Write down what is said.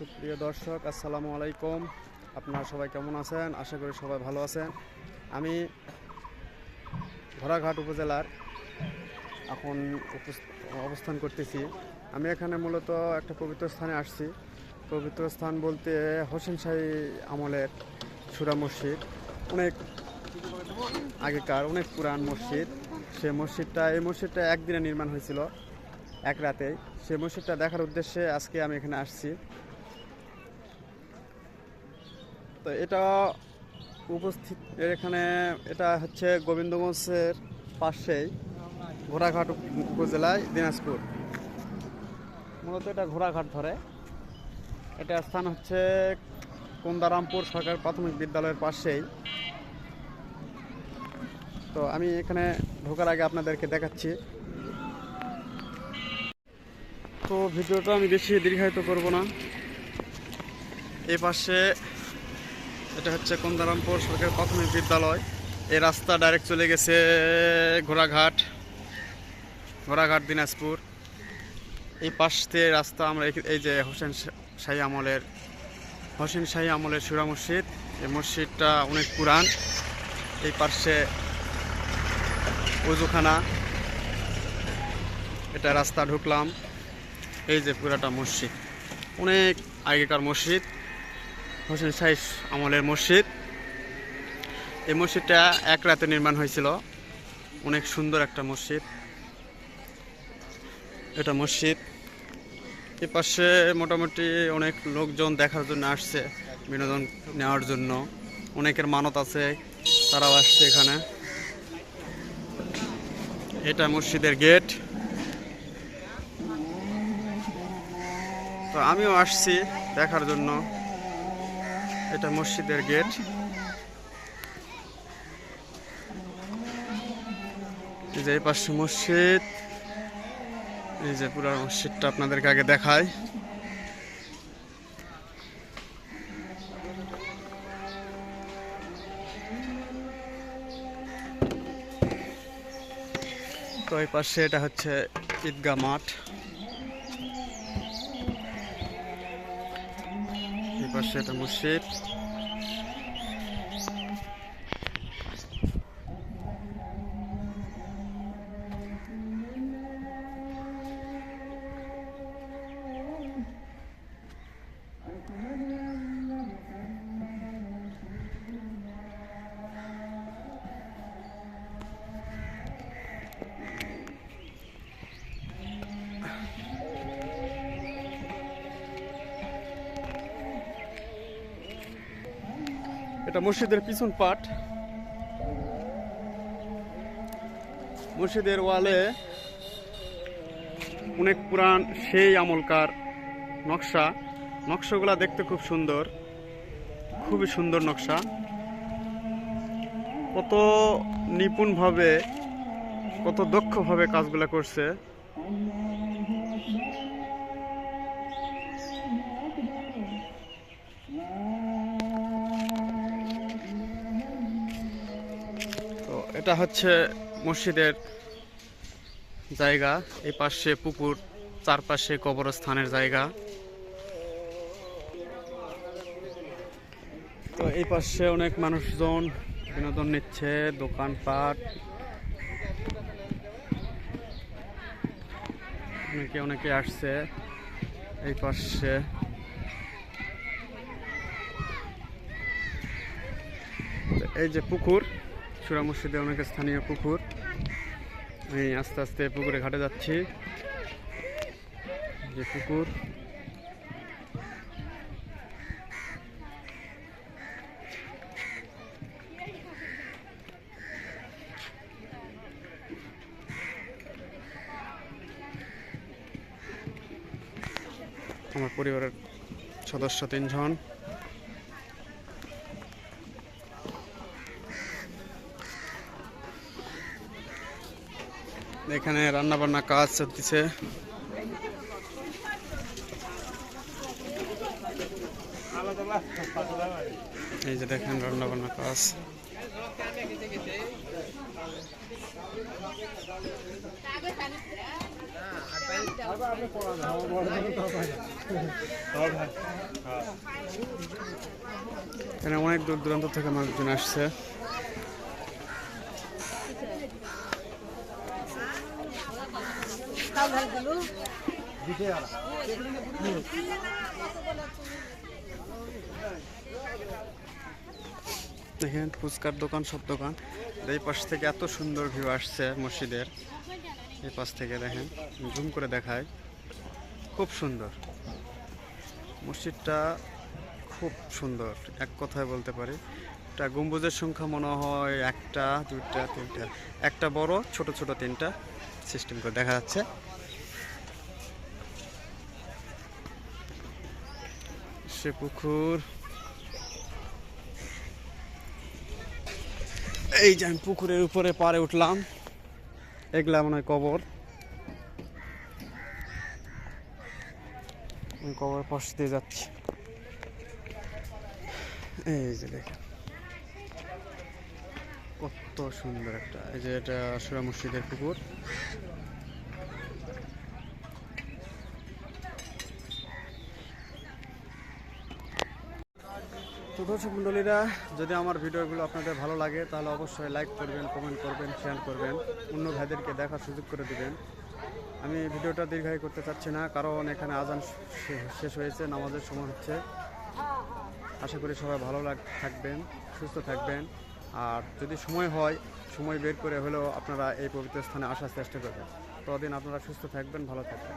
সুপ্রিয় দর্শক, আসসালামু আলাইকুম। আপনারা সবাই কেমন আছেন? আশা করি সবাই ভালো আছেন। আমি ঘোড়াঘাট উপজেলার এখন অবস্থান করতেছি। আমি এখানে মূলত একটা পবিত্র স্থানে আসছি। পবিত্র স্থান বলতে হোসেন শাহী আমলের সুরা মসজিদ। অনেক আগেকার, অনেক পুরান মসজিদ। সে মসজিদটা এই মসজিদটা একদিনে নির্মাণ হয়েছিল, এক রাতেই। সেই মসজিদটা দেখার উদ্দেশ্যে আজকে আমি এখানে আসছি। তো এটা উপস্থিত এখানে এটা হচ্ছে গোবিন্দগঞ্জের পাশেই ঘোড়াঘাট উপজেলায় দিনাজপুর। মূলত এটা ঘোড়াঘাট ধরে। এটা স্থান হচ্ছে কুন্দারামপুর সরকার প্রাথমিক বিদ্যালয়ের পাশেই। তো আমি এখানে ঢোকার আগে আপনাদেরকে দেখাচ্ছি। তো ভিডিওটা আমি বেশি দীর্ঘায়িত করব না। এই পাশে এটা হচ্ছে কন্দারামপুর সরকারি প্রাথমিক বিদ্যালয়। এই রাস্তা ডাইরেক্ট চলে গেছে ঘোড়াঘাট ঘোড়াঘাট দিনাজপুর। এই পাশ দিয়ে রাস্তা আমরা এই- যে হোসেন শাহী আমলের হোসেন শাহী আমলের সুরা মসজিদ। এই মসজিদটা অনেক পুরান। এই পাশে উজুখানা। এটা রাস্তা ঢুকলাম। এই যে পুরাটা মসজিদ। অনেক আগেকার মসজিদ। হোসেন শাহী আমলের মসজিদ। এই মসজিদটা এক রাতে নির্মাণ হয়েছিল। অনেক সুন্দর একটা মসজিদ। এটা মসজিদ। এ পাশে মোটামুটি অনেক লোকজন দেখার জন্য আসছে, বিনোদন নেওয়ার জন্য। অনেকের মানত আছে, তারাও আসছে এখানে। এটা মসজিদের গেট। তো আমিও আসছি দেখার জন্য। এটা মসজিদের গেট। এই যে এই পাশে মসজিদ। এই যে পুরো মসজিদটা আপনাদেরকে আগে দেখায় তো এই পাশে এটা হচ্ছে ঈদগাহ মাঠ। এই পাশে এটা এটা মসজিদের পিছন পাট। মসজিদের ওয়ালে অনেক পুরান সেই আমলকার নকশা। নকশাগুলা দেখতে খুব সুন্দর। খুবই সুন্দর নকশা। কত নিপুণভাবে, কত দক্ষভাবে কাজগুলা করছে। এটা হচ্ছে মসজিদের জায়গা, এই পাশে পুকুর, চারপাশে কবরস্থানের জায়গা। তো এই পাশে অনেক মানুষজন বিনোদন নিচ্ছে, দোকানপাট। অনেকে অনেকে আসছে এই পাশে। এই যে পুকুর সুরা মসজিদে অনেক স্থানীয় পুকুর। আমি আস্তে আস্তে পুকুরে ঘাটে যাচ্ছি। যে পুকুর। আমার পরিবারের সদস্য তিনজন। এখানে রান্না বান্না কাজ চলতেছে। এই যে দেখেন রান্না বান্না কাজ। এখানে অনেক দূর দূরান্ত থেকে মানুষজন আসছে। দেখেন ফুচকার দোকান, সব দোকান। এই পাশ থেকে এত সুন্দর ভিউ আসছে মসজিদের। এই পাশ থেকে দেখেন জুম করে দেখায় খুব সুন্দর। মসজিদটা খুব সুন্দর, এক কথায় বলতে পারি। এটা গম্বুজের সংখ্যা মনে হয় একটা, দুইটা, তিনটা। একটা বড়, ছোট ছোট তিনটা। সিস্টেম করে দেখা যাচ্ছে। সে পুকুর। এই যে আমি পুকুরের উপরে পারে উঠলাম। এগুলা মনে হয় কবর। কবর পাশ দিয়ে যাচ্ছি। এই যে দেখেন। কত সুন্দর একটা এই যে এটা সুরা মসজিদের পুকুর। তো দর্শক মণ্ডলীরা যদি আমার ভিডিওগুলো আপনাদের ভালো লাগে, তাহলে অবশ্যই লাইক করবেন কমেন্ট করবেন শেয়ার করবেন। অন্য ভাইদেরকে দেখার সুযোগ করে দেবেন। আমি ভিডিওটা দীর্ঘায়ী করতে চাচ্ছি না, কারণ এখানে আজান শেষ হয়েছে, নামাজের সময় হচ্ছে। আশা করি সবাই ভালো লাগ, থাকবেন, সুস্থ থাকবেন। আর যদি সময় হয়, সময় বের করে হলেও আপনারা এই পবিত্র স্থানে আসার চেষ্টা করবেন। ততদিন আপনারা সুস্থ থাকবেন, ভালো থাকবেন।